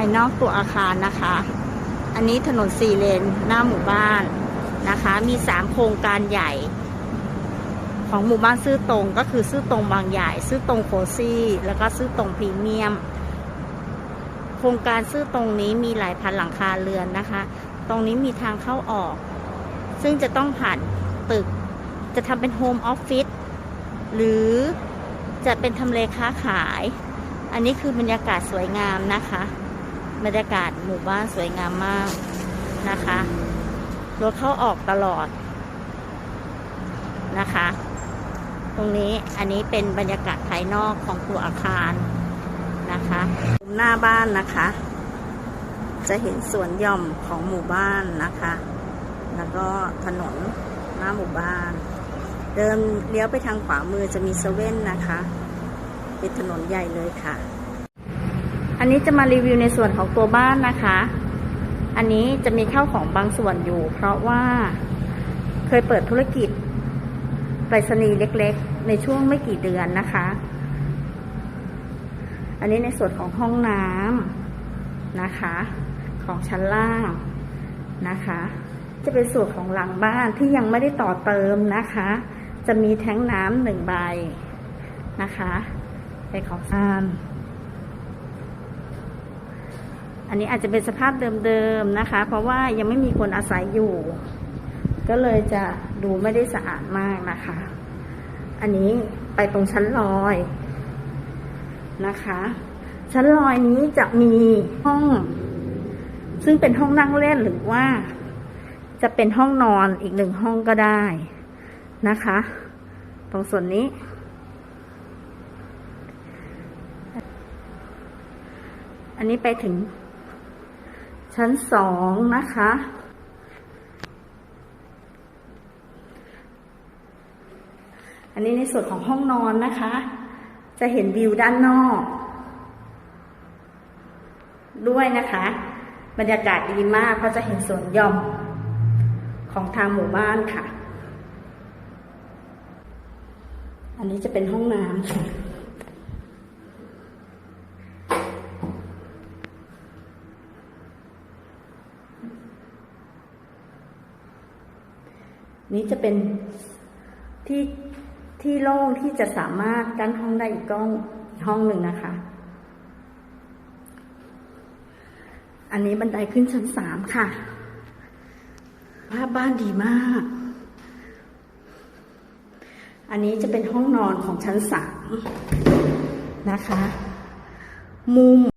ายนอกตัวอาคารนะคะ อันนี้ถนนสี่เลนหน้าหมู่บ้านนะคะ มีสามโครงการใหญ่ ของหมู่บ้านซื่อตรงก็คือซื่อตรงบางใหญ่ซื่อตรงโคซี่ แล้วก็ซื่อตรงพรีเมียม โครงการซื่อตรงนี้มีหลายพันหลังคาเรือนนะคะ ตรงนี้มีทางเข้าออก ซึ่งจะต้องผ่านตึก จะทำเป็นโฮมออฟฟิศหรือจะเป็นทำเลค้าขาย อันนี้คือบรรยากาศสวยงามนะคะ บรรยากาศหมู่บ้านสวยงามมากนะคะ รถเข้าออกตลอดนะคะ ตรงนี้อันนี้เป็นบรรยากาศภายนอกของตัวอาคารนะคะหน้าบ้านนะคะ จะเห็นสวนหย่อมของหมู่บ้านนะคะ แล้วก็ถนนหน้าหมู่บ้าน เดินเลี้ยวไปทางขวามือจะมีเซเว่นนะคะ เป็นถนนใหญ่เลยค่ะ อันนี้จะมารีวิวในส่วนของตัวบ้านนะคะ อันนี้จะมีข้าวของบางส่วนอยู่ เพราะว่าเคยเปิดธุรกิจไปรษณีย์เล็ก ๆ ในช่วงไม่กี่เดือนนะคะ อันนี้ในส่วนของห้องน้ำนะคะ ของชั้นล่างนะคะ จะเป็นส่วนของหลังบ้านที่ยังไม่ได้ต่อเติมนะคะ จะมีแท้งน้ำหนึ่งใบนะคะเป็นของซาน อันนี้อาจจะเป็นสภาพเดิมๆนะคะ เพราะว่ายังไม่มีคนอาศัยอยู่ ก็เลยจะดูไม่ได้สะอาดมากนะคะ อันนี้ไปตรงชั้นลอยนะคะ ชั้นลอยนี้จะมีห้อง ซึ่งเป็นห้องนั่งเล่นหรือว่า จะเป็นห้องนอนอีกหนึ่งห้องก็ได้นะคะ ตรงส่วนนี้ อันนี้ไปถึง ชั้นสองนะคะ อันนี้ในส่วนของห้องนอนนะคะ จะเห็นวิวด้านนอก ด้วยนะคะ บรรยากาศดีมากเพราะจะเห็นสวนหย่อมของทางหมู่บ้านค่ะ อันนี้จะเป็นห้องน้ำค่ะ นี้จะเป็นที่ที่โล่งที่จะสามารถกั้นห้องได้อีกกล้องอีกห้องหนึ่งนะคะ อันนี้บันไดขึ้นชั้นสามค่ะ ภาพบ้านดีมาก อันนี้จะเป็นห้องนอนของชั้นสามนะคะ มุม